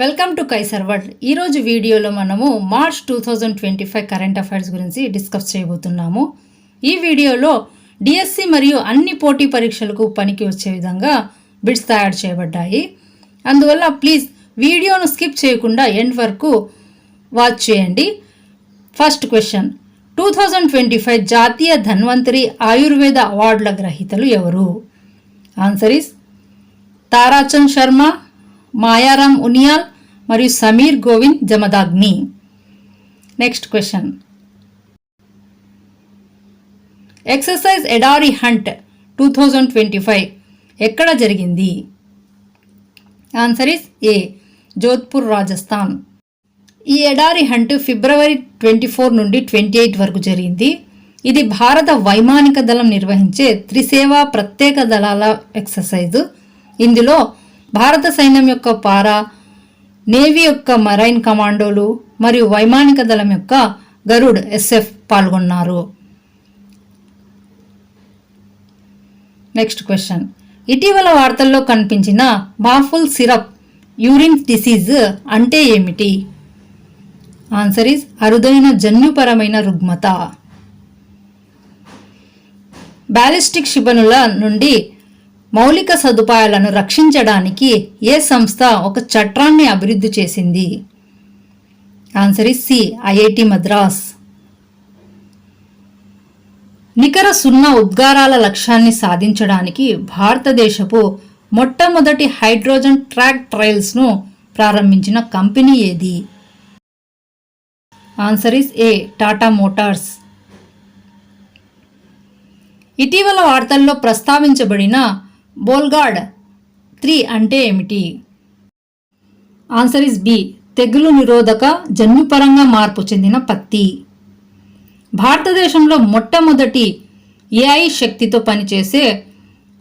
Welcome to Kaiser world ఈరోజు వీడియోలో మనము March two thousand twenty five current affairs గురించి డిస్కస్ చేయబోతున్నాము. ఈ వీడియోలో డిఎస్సి మరియు అన్ని పోటీ పరీక్షలకు పనికి వచ్చే విధంగా బిడ్స్ తయారు చేయబడ్డాయి. అందువల్ల ప్లీజ్ వీడియోను స్కిప్ చేయకుండా ఎండ్ వరకు వాచ్ చేయండి. First question two thousand twenty five జాతీయ ధన్వంతరి ఆయుర్వేద అవార్డుల గ్రహీతలు ఎవరు? ఆన్సర్ ఇస్ తారాచంద్ శర్మ మాయారాం ఉనియాల్ మరియు Sameer Govind Jamadagni. Next question exercise ఎడారి hunt two thousand twenty five ఎక్కడ జరిగింది? Answer is A Jodhpur Rajasthan ఈ ఎడారి హంట్ ఫిబ్రవరి ట్వంటీ ఫోర్ నుండి ట్వంటీ ఎయిట్ వరకు జరిగింది. ఇది భారత వైమానిక దళం నిర్వహించే త్రిసేవా ప్రత్యేక దళాల ఎక్సర్సైజు ఇందులో భారత సైన్యం యొక్క పారా నేవీ యొక్క మరైన్ కమాండోలు మరియు వైమానిక దళం యొక్క గరుడ్ ఎస్ఎఫ్ పాల్గొన్నారు. నెక్స్ట్ క్వశ్చన్ ఇటీవల వార్తల్లో కనిపించిన బాఫుల్ సిరప్ యూరిన్ డిసీజ్ అంటే ఏమిటి? ఆన్సర్ ఇస్ అరుదైన జన్యుపరమైన రుగ్మత. బ్యాలిస్టిక్ క్షిపణుల నుండి మౌలిక సదుపాయాలను రక్షించడానికి ఏ సంస్థ ఒక చట్టాన్ని అభివృద్ధి చేసింది? Answer is C IIT Madras. నికర సున్నా ఉద్గారాల లక్ష్యాన్ని సాధించడానికి భారతదేశపు మొట్టమొదటి హైడ్రోజన్ ట్రాక్ ట్రయల్స్ను ప్రారంభించిన కంపెనీ ఏది? Answer is A Tata Motors. ఇటీవల వార్తల్లో ప్రస్తావించబడిన బోల్గాడ్ త్రీ అంటే ఏమిటి? Answer is B. తెగులు నిరోధక జన్యుపరంగా మార్పు చెందిన పత్తి. భారతదేశంలో మొట్టమొదటి ఏఐ శక్తితో పనిచేసే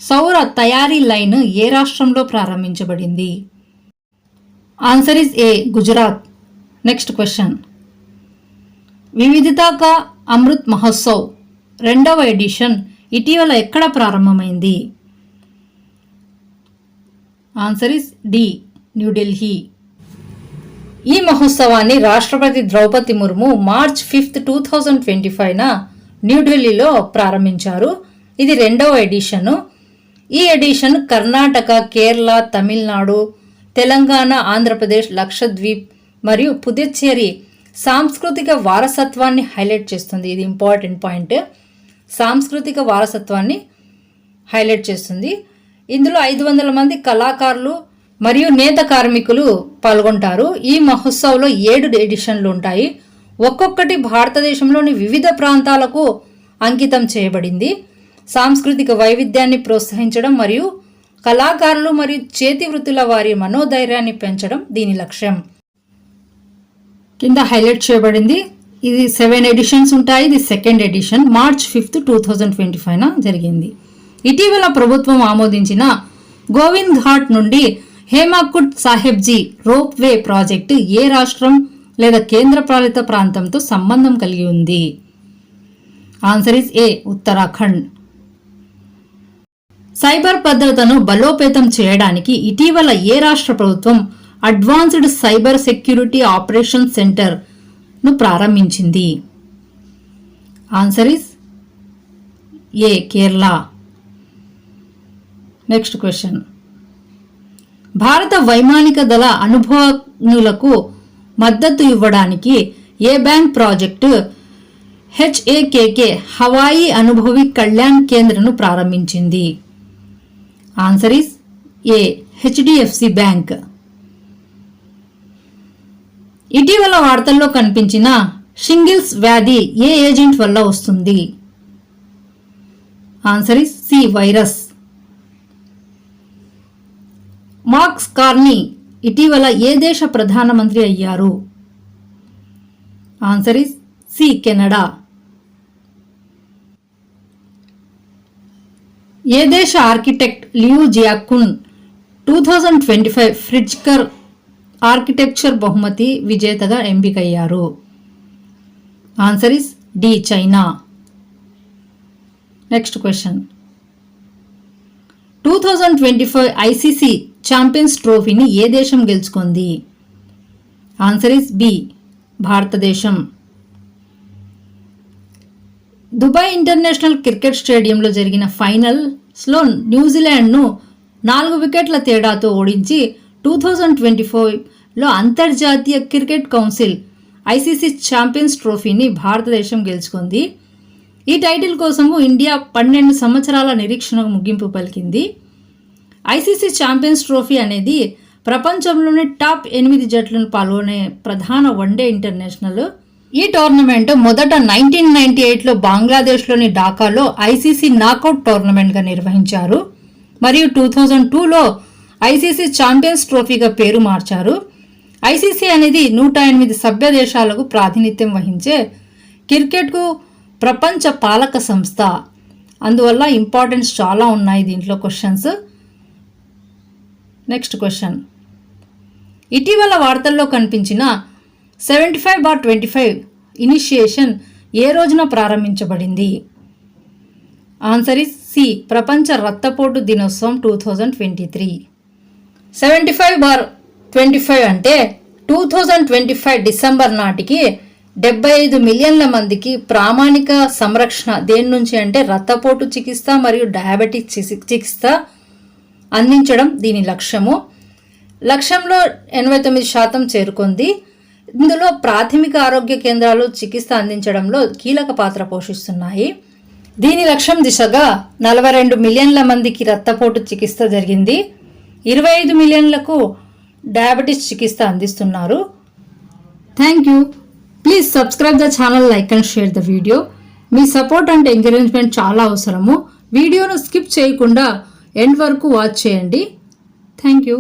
సౌర తయారీ లైన్ ఏ రాష్ట్రంలో ప్రారంభించబడింది? Answer is A. Gujarat. Next question. వివిధతాక Amrit Mahotsav రెండవ ఎడిషన్ ఇటీవల ఎక్కడ ప్రారంభమైంది? ఆన్సర్ ఇస్ డి న్యూఢిల్లీ ఈ మహోత్సవాన్ని రాష్ట్రపతి Droupadi Murmu March fifth two thousand twenty ఫైవ్న న్యూఢిల్లీలో ప్రారంభించారు. ఇది రెండవ ఎడిషను. ఈ ఎడిషన్ కర్ణాటక కేరళ తమిళనాడు తెలంగాణ ఆంధ్రప్రదేశ్ లక్షద్వీప్ మరియు పుదుచ్చేరి సాంస్కృతిక వారసత్వాన్ని హైలైట్ చేస్తుంది. ఇది ఇంపార్టెంట్ పాయింట్. సాంస్కృతిక వారసత్వాన్ని హైలైట్ చేస్తుంది. ఇందులో ఐదు వందల మంది కళాకారులు మరియు నేత కార్మికులు పాల్గొంటారు. ఈ మహోత్సవంలో ఏడు ఎడిషన్లు ఉంటాయి. ఒక్కొక్కటి భారతదేశంలోని వివిధ ప్రాంతాలకు అంకితం చేయబడింది. సాంస్కృతిక వైవిధ్యాన్ని ప్రోత్సహించడం మరియు కళాకారులు మరియు చేతి వృత్తుల వారి మనోధైర్యాన్ని పెంచడం దీని లక్ష్యం. కింద హైలైట్ చేయబడింది. ఇది సెవెన్ ఎడిషన్స్ ఉంటాయి. ఇది second edition. March fifth two thousand twenty ఫైవ్న జరిగింది. ఇటీవల ప్రభుత్వం ఆమోదించిన గోవింద్ ఘాట్ నుండి హేమాకుట్ సాహెబ్జీ రోప్ వే ప్రాజెక్టు ఏ రాష్ట్రం లేదా కేంద్రపాలిత ప్రాంతంతో సంబంధం కలిగి ఉంది? Answer is A Uttarakhand cyber భద్రతను బలోపేతం చేయడానికి ఇటీవల ఏ రాష్ట్ర ప్రభుత్వం అడ్వాన్స్డ్ సైబర్ సెక్యూరిటీ ఆపరేషన్ సెంటర్ను ప్రారంభించింది? Answer is A Kerala next question భారత వైమానిక దళ అనుభవజ్ఞులకు మద్దతు ఇవ్వడానికి ఏ bank project HAKK Hawai Anubhavi Kalyan కేంద్రను ప్రారంభించింది? Answer is A HDFC bank ఇటీవల వార్తల్లో కనిపించిన షింగిల్స్ వ్యాధి ఏ ఏజెంట్ వల్ల వస్తుంది? Answer is C virus. Marks Carney ఇటీవల ఏ దేశ ప్రధానమంత్రి అయ్యారు? Answer is C Canada. ఏ దేశ architect Liu Jiakun two thousand twenty five Pritzker architecture బహుమతి విజేతగా ఎంపికయ్యారు? Answer is D China. Next question. Two thousand twenty five ICC champions ట్రోఫీని ఏ దేశం గెలుచుకుంది? ఆన్సర్ ఇస్ బి భారతదేశం. దుబాయ్ ఇంటర్నేషనల్ క్రికెట్ స్టేడియంలో జరిగిన ఫైనల్స్లో న్యూజిలాండ్ను నాలుగు వికెట్ల తేడాతో ఓడించి టూ థౌజండ్ ట్వంటీ ఫోర్లో అంతర్జాతీయ క్రికెట్ కౌన్సిల్ ఐసీసీ ఛాంపియన్స్ ట్రోఫీని భారతదేశం గెలుచుకుంది. ఈ టైటిల్ కోసము ఇండియా పన్నెండు సంవత్సరాల నిరీక్షణ ముగింపు పలికింది. ఐసీసీ ఛాంపియన్స్ ట్రోఫీ అనేది ప్రపంచంలోనే టాప్ ఎనిమిది జట్లను పాల్గొనే ప్రధాన వన్డే ఇంటర్నేషనల్. ఈ టోర్నమెంట్ మొదట నైన్టీన్ నైన్టీ ఎయిట్లో బంగ్లాదేశ్లోని ఢాకాలో ఐసీసీ నాకౌట్ టోర్నమెంట్గా నిర్వహించారు. మరియు టూ థౌజండ్ టూలో ఐసీసీ ఛాంపియన్స్ ట్రోఫీగా పేరు మార్చారు. ఐసీసీ అనేది నూట ఎనిమిది సభ్య దేశాలకు ప్రాతినిధ్యం వహించే క్రికెట్కు ప్రపంచ పాలక సంస్థ. అందువల్ల ఇంపార్టెన్స్ చాలా ఉన్నాయి దీంట్లో క్వశ్చన్స్ నెక్స్ట్ క్వశ్చన్ ఇటీవల వార్తల్లో కనిపించిన seventy five bar twenty five initiation ఏ రోజున ప్రారంభించబడింది? ఆన్సర్ ఇస్ సి ప్రపంచ రక్తపోటు దినోత్సవం two thousand twenty three seventy five bar twenty five అంటే two thousand twenty five December నాటికి డెబ్బై ఐదు మిలియన్ల మందికి ప్రామాణిక సంరక్షణ దేని నుంచి అంటే రక్తపోటు చికిత్స మరియు డయాబెటిక్ చికిత్స అందించడం దీని లక్ష్యము. లక్ష్యంలో ఎనభై తొమ్మిది శాతం చేరుకుంది. ఇందులో ప్రాథమిక ఆరోగ్య కేంద్రాలు చికిత్స అందించడంలో కీలక పాత్ర పోషిస్తున్నాయి. దీని లక్ష్యం దిశగా నలభై రెండు మిలియన్ల మందికి రక్తపోటు చికిత్స జరిగింది. ఇరవై ఐదు మిలియన్లకు డయాబెటీస్ చికిత్స అందిస్తున్నారు. Thank you. Please subscribe the channel like and share the video. Me support and encouragement చాలా అవసరము. వీడియోను స్కిప్ చేయకుండా ఎండ్ వరకు వాచ్ చేయండి. Thank you